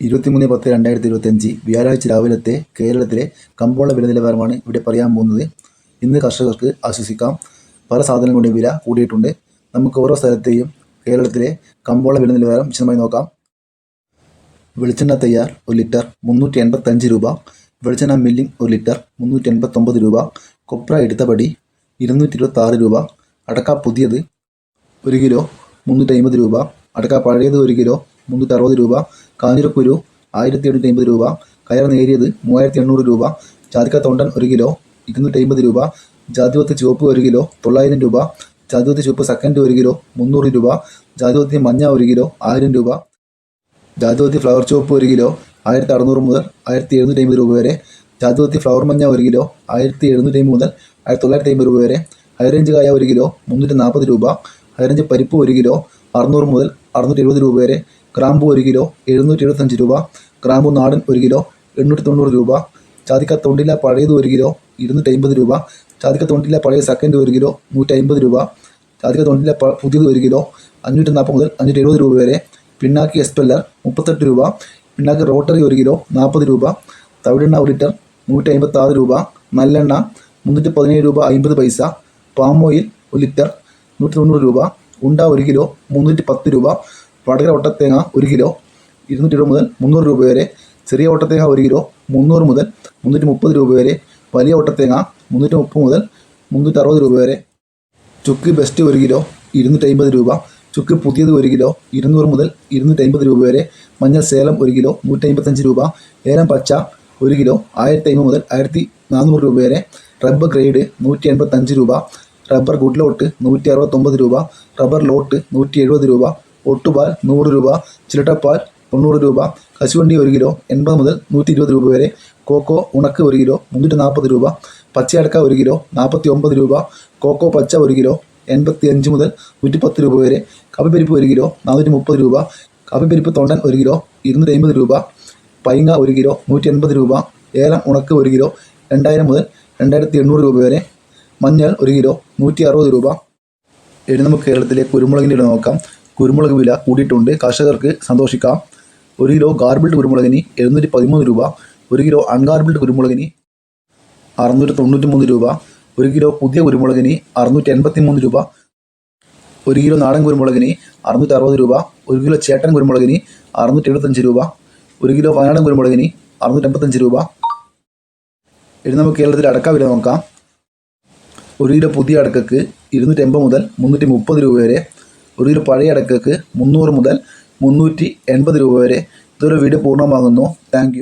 ഇരുപത്തിമൂന്ന് പത്ത് രണ്ടായിരത്തി ഇരുപത്തഞ്ച് വ്യാഴാഴ്ച രാവിലത്തെ കേരളത്തിലെ കമ്പോള വില നിലവാരമാണ് ഇവിടെ പറയാൻ പോകുന്നത്. ഇന്ന് കർഷകർക്ക് ആശ്വസിക്കാം. പല സാധനങ്ങളുടെ വില കൂടിയിട്ടുണ്ട്. നമുക്ക് ഓരോ സ്ഥലത്തെയും കേരളത്തിലെ കമ്പോള വില നിലവാരം വിശദമായി നോക്കാം. വെളിച്ചെണ്ണ തയ്യാർ ഒരു ലിറ്റർ മുന്നൂറ്റി എൺപത്തഞ്ച് രൂപ. വെളിച്ചെണ്ണ മില്ലിംഗ് ഒരു ലിറ്റർ മുന്നൂറ്റി എൺപത്തൊമ്പത് രൂപ. കൊപ്ര എടുത്തപടി ഇരുന്നൂറ്റി ഇരുപത്തി ആറ് രൂപ. അടക്ക പുതിയത് ഒരു കിലോ മുന്നൂറ്റി അമ്പത് രൂപ. അടക്ക പഴയത് ഒരു കിലോ മുന്നൂറ്റി അറുപത് രൂപ കാഞ്ഞിരക്കുരു ആയിരത്തി എണ്ണൂറ്റി അമ്പത് രൂപ കയർ നേരിയത് മൂവായിരത്തി എണ്ണൂറ് രൂപ ജാതിക്ക തൊണ്ടൻ ഒരു കിലോ ഇരുന്നൂറ്റി അമ്പത് രൂപ ജാതിപത്തി ചുവപ്പ് ഒരു കിലോ തൊള്ളായിരം രൂപ ജാതിപത്തി ചുവപ്പ് സെക്കൻഡ് ഒരു കിലോ മുന്നൂറ് രൂപ ജാതിപത്തി മഞ്ഞ ഒരു കിലോ ആയിരം രൂപ ജാതിപത്തി ഫ്ലവർ ചുവപ്പ് ഒരു കിലോ ആയിരത്തി അറുന്നൂറ് മുതൽ ആയിരത്തി എഴുന്നൂറ്റി അമ്പത് രൂപ വരെ ജാതിപത്തി ഫ്ലവർ മഞ്ഞ ഒരു കിലോ ആയിരത്തി എഴുന്നൂറ്റി അമ്പത് മുതൽ ആയിരത്തി തൊള്ളായിരത്തി അമ്പത് രൂപ വരെ ഹൈറേഞ്ച് കായ ഒരു കിലോ മുന്നൂറ്റി നാൽപ്പത് രൂപ ഹൈറേഞ്ച് പരിപ്പ് ഒരു കിലോ അറുന്നൂറ് മുതൽ അറുന്നൂറ്റി എഴുപത് രൂപ വരെ ഗ്രാമ്പു ഒരു കിലോ എഴുന്നൂറ്റി എഴുപത്തഞ്ച് രൂപ. ഗ്രാമ്പു നാടൻ ഒരു കിലോ എണ്ണൂറ്റി തൊണ്ണൂറ് രൂപ. ചാതിക്ക തൊണ്ടില പഴയത് ഒരു കിലോ ഇരുന്നൂറ്റി അമ്പത് രൂപ. ചാതിക്ക തൊണ്ടില പഴയ സെക്കൻഡ് ഒരു കിലോ നൂറ്റി അമ്പത് രൂപ. ചാതിക്ക തൊണ്ടില പുതിയത് ഒരു കിലോ അഞ്ഞൂറ്റി നാൽപ്പത് മുതൽ അഞ്ഞൂറ്റി എഴുപത് രൂപ വരെ. പിണ്ണാക്കി എസ്പെല്ലർ മുപ്പത്തെട്ട് രൂപ. പിണ്ണാക്കി റോട്ടറി ഒരു കിലോ നാൽപ്പത് രൂപ. തവിടെണ്ണ ഒരു ലിറ്റർ നൂറ്റി അമ്പത്തി ആറ് രൂപ. നല്ലെണ്ണ മുന്നൂറ്റി പതിനേഴ് രൂപ അമ്പത് പൈസ. പാമോയിൽ ഒരു ലിറ്റർ നൂറ്റി തൊണ്ണൂറ് രൂപ. ഉണ്ട ഒരു കിലോ മുന്നൂറ്റി പത്ത് രൂപ. വടകര ഒട്ടത്തേങ്ങ ഒരു കിലോ ഇരുന്നൂറ്റി എഴുപത് മുതൽ മുന്നൂറ് രൂപ വരെ. ചെറിയ ഒട്ടത്തേങ്ങ ഒരു കിലോ മുന്നൂറ് മുതൽ മുന്നൂറ്റി മുപ്പത് രൂപ വരെ. വലിയ ഒട്ടത്തേങ്ങ മുന്നൂറ്റി മുപ്പത് മുതൽ മുന്നൂറ്റി അറുപത് രൂപ വരെ. ചുക്ക് ബെസ്റ്റ് ഒരു കിലോ ഇരുന്നൂറ്റി അമ്പത് രൂപ. ചുക്ക് പുതിയത് ഒരു കിലോ ഇരുന്നൂറ് മുതൽ ഇരുന്നൂറ്റി അമ്പത് രൂപ വരെ. മഞ്ഞൾ സേലം ഒരു കിലോ നൂറ്റി അമ്പത്തഞ്ച് രൂപ. ഏലം പച്ച ഒരു കിലോ ആയിരത്തി അമ്പത് മുതൽ ആയിരത്തി നാനൂറ് രൂപ വരെ. റബ്ബർ ഗ്രേഡ് നൂറ്റി എൺപത്തഞ്ച് രൂപ. റബ്ബർ ഗുഡ് ലോട്ട് നൂറ്റി അറുപത്തൊമ്പത് രൂപ. റബ്ബർ ലോട്ട് നൂറ്റി എഴുപത് രൂപ. ഒട്ടുപാൽ നൂറ് രൂപ ചിരട്ടപ്പാൽ തൊണ്ണൂറ് രൂപ കശുവണ്ടി ഒരു കിലോ എൺപത് മുതൽ നൂറ്റി ഇരുപത് രൂപ വരെ കോക്കോ ഉണക്ക് ഒരു കിലോ മുന്നൂറ്റി നാൽപ്പത് രൂപ പച്ചയടക്ക ഒരു കിലോ നാൽപ്പത്തി ഒമ്പത് രൂപ കോക്കോ പച്ച ഒരു കിലോ എൺപത്തി അഞ്ച് മുതൽ നൂറ്റി പത്ത് രൂപ വരെ കപ്പിപ്പരിപ്പ് ഒരു കിലോ നാനൂറ്റി മുപ്പത് രൂപ കപ്പിപ്പരിപ്പ് തൊണ്ടൻ ഒരു കിലോ ഇരുന്നൂറ്റി അമ്പത് രൂപ പൈങ്ങ ഒരു കിലോ നൂറ്റി എൺപത് രൂപ ഏലം ഉണക്ക് ഒരു കിലോ രണ്ടായിരം മുതൽ രണ്ടായിരത്തി എണ്ണൂറ് രൂപ വരെ മഞ്ഞൾ ഒരു കിലോ നൂറ്റി അറുപത് രൂപ. ഇനി നമുക്ക് കേരളത്തിലെ കുരുമുളകിന്റെ നോക്കാം. കുരുമുളക് വില കൂടിയിട്ടുണ്ട്. കർഷകർക്ക് സന്തോഷിക്കാം. ഒരു കിലോ ഗാർബിൾഡ് കുരുമുളകിന് എഴുന്നൂറ്റി പതിമൂന്ന് രൂപ. ഒരു കിലോ അൺഗാർബിൾഡ് കുരുമുളകിന് അറുന്നൂറ്റി തൊണ്ണൂറ്റി മൂന്ന് രൂപ. ഒരു കിലോ പുതിയ കുരുമുളകിന് അറുന്നൂറ്റി എൺപത്തി മൂന്ന് രൂപ. ഒരു കിലോ നാടൻ കുരുമുളകിന് അറുന്നൂറ്റി അറുപത് രൂപ. ഒരു കിലോ ചേട്ടൻ കുരുമുളകിന് അറുന്നൂറ്റി എഴുപത്തഞ്ച് രൂപ. ഒരു കിലോ വയനാടൻ കുരുമുളകിന് അറുന്നൂറ്റി എൺപത്തഞ്ച് രൂപ. ഇനി നമുക്ക് കേരളത്തിലെ അടക്ക വില നോക്കാം. ഒരു കിലോ പുതിയ അടക്കക്ക് ഇരുന്നൂറ്റി എൺപത് മുതൽ മുന്നൂറ്റി മുപ്പത് രൂപ വരെ ഒരു കിലോ പഴയ അടക്കക്ക് മുന്നൂറ് മുതൽ മുന്നൂറ്റി എൺപത് രൂപ വരെ ഇതൊരു വീഡിയോ പൂർണമാകുന്നു. താങ്ക്